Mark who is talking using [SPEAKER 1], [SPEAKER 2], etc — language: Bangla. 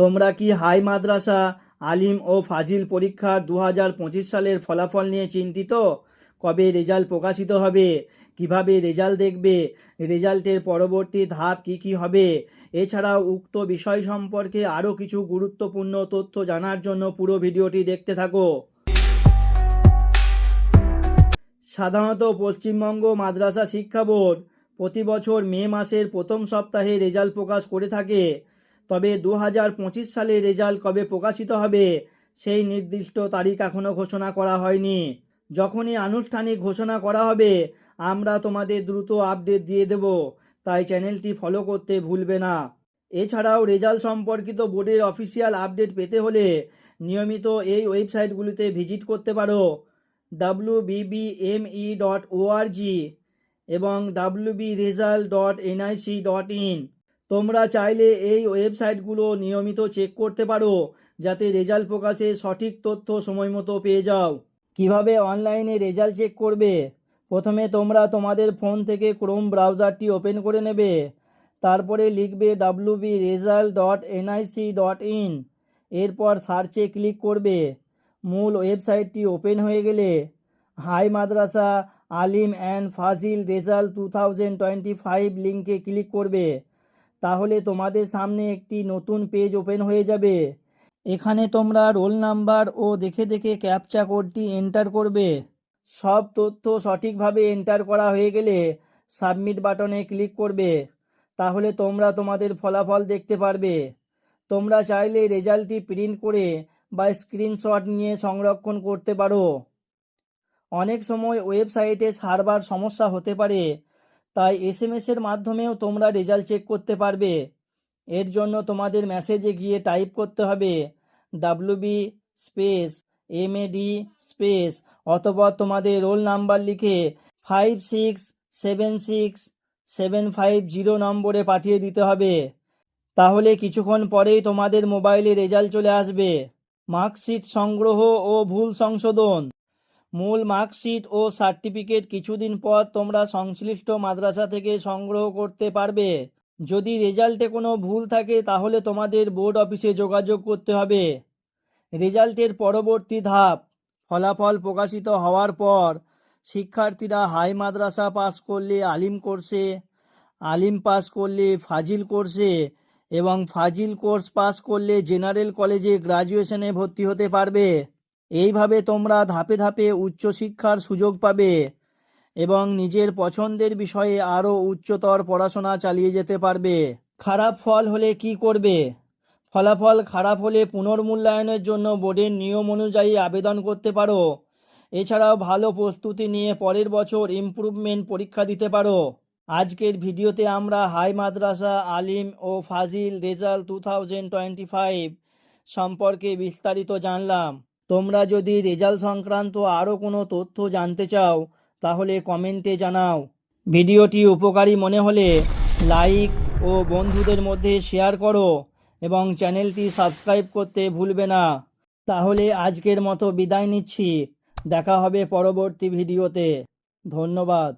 [SPEAKER 1] তোমরা কি হাই মাদ্রাসা, আলিম ও ফাজিল পরীক্ষার দু সালের ফলাফল নিয়ে চিন্তিত? কবে রেজাল্ট প্রকাশিত হবে? কীভাবে রেজাল্ট দেখবে? রেজাল্টের পরবর্তী ধাপ কি কি হবে? এছাড়াও উক্ত বিষয় সম্পর্কে আরও কিছু গুরুত্বপূর্ণ তথ্য জানার জন্য পুরো ভিডিওটি দেখতে থাকো। সাধারণত পশ্চিমবঙ্গ মাদ্রাসা শিক্ষা বোর্ড প্রতি বছর মে মাসের প্রথম সপ্তাহে রেজাল্ট প্রকাশ করে থাকে। তবে দু হাজার পঁচিশ সালে রেজাল্ট কবে প্রকাশিত হবে, সেই নির্দিষ্ট তারিখ এখনও ঘোষণা করা হয়নি। যখনই আনুষ্ঠানিক ঘোষণা করা হবে, আমরা তোমাদের দ্রুত আপডেট দিয়ে দেব, তাই চ্যানেলটি ফলো করতে ভুলবে না। এছাড়াও রেজাল্ট সম্পর্কিত বোর্ডের অফিসিয়াল আপডেট পেতে হলে নিয়মিত এই ওয়েবসাইটগুলিতে ভিজিট করতে পারো ডাব্লু বিবিএমই ডট ওআরজি এবং W B result dot NIC dot in তোমরা চাইলে এই ওয়েবসাইটগুলো নিয়মিত চেক করতে পারো, যাতে রেজাল্ট প্রকাশে সঠিক তথ্য সময় মতো পেয়ে যাও। কীভাবে অনলাইনে রেজাল্ট চেক করবে? প্রথমে তোমরা তোমাদের ফোন থেকে ক্রোম ব্রাউজারটি ওপেন করে নেবে। তারপরে লিখবে W B result dot NIC dot in এরপর সার্চে ক্লিক করবে। মূল ওয়েবসাইটটি ওপেন হয়ে গেলে high Madrasa Alim and Fazil result two thousand twenty five লিঙ্কে ক্লিক করবে। তাহলে তোমাদের সামনে একটি নতুন পেজ ওপেন হয়ে যাবে। এখানে তোমরা রোল নাম্বার ও দেখে দেখে ক্যাপচা কোডটি এন্টার করবে। সব তথ্য সঠিকভাবে এন্টার করা হয়ে গেলে সাবমিট বাটনে ক্লিক করবে। তাহলে তোমরা তোমাদের ফলাফল দেখতে পারবে। তোমরা চাইলে রেজাল্টটি প্রিন্ট করে বা স্ক্রিনশট নিয়ে সংরক্ষণ করতে পারো। অনেক সময় ওয়েবসাইটে সার্ভার সমস্যা হতে পারে। তাই এস এম এসের মাধ্যমেও তোমরা রেজাল্ট চেক করতে পারবে। এর জন্য তোমাদের মেসেজে গিয়ে টাইপ করতে হবে W B space M D space অথবা তোমাদের রোল নাম্বার লিখে five six seven six seven five zero নম্বরে পাঠিয়ে দিতে হবে। তাহলে কিছুক্ষণ পরেই তোমাদের মোবাইলে রেজাল্ট চলে আসবে। মার্কশিট সংগ্রহ ও ভুল সংশোধন। মূল মার্কশিট ও সার্টিফিকেট কিছুদিন পর তোমরা সংশ্লিষ্ট মাদ্রাসা থেকে সংগ্রহ করতে পারবে। যদি রেজাল্টে কোনো ভুল থাকে, তাহলে তোমাদের বোর্ড অফিসে যোগাযোগ করতে হবে। রেজাল্টের পরবর্তী ধাপ, ফলাফল প্রকাশিত হওয়ার পর শিক্ষার্থীরা হাই মাদ্রাসা পাস করলে আলিম কোর্সে, আলিম পাস করলে ফাজিল কোর্সে এবং ফাজিল কোর্স পাস করলে জেনারেল কলেজে গ্রাজুয়েশনে ভর্তি হতে পারবে। এইভাবে তোমরা ধাপে ধাপে উচ্চশিক্ষার সুযোগ পাবে এবং নিজের পছন্দের বিষয়ে আরও উচ্চতর পড়াশোনা চালিয়ে যেতে পারবে। খারাপ ফল হলে কি করবে? ফলাফল খারাপ হলে পুনর্মূল্যায়নের জন্য বোর্ডের নিয়ম অনুযায়ী আবেদন করতে পারো। এছাড়াও ভালো প্রস্তুতি নিয়ে পরের বছর ইমপ্রুভমেন্ট পরীক্ষা দিতে পারো। আজকের ভিডিওতে আমরা হাই মাদ্রাসা, আলিম ও ফাজিল রেজাল্ট টু সম্পর্কে বিস্তারিত জানলাম। তোমরা যদি রেজাল্ট সংক্রান্ত আরও কোনো তথ্য জানতে চাও, তাহলে কমেন্টে জানাও। ভিডিওটি উপকারী মনে হলে লাইক ও বন্ধুদের মধ্যে শেয়ার করো এবং চ্যানেলটি সাবস্ক্রাইব করতে ভুলবে না। তাহলে আজকের মতো বিদায় নিচ্ছি। দেখা হবে পরবর্তী ভিডিওতে। ধন্যবাদ।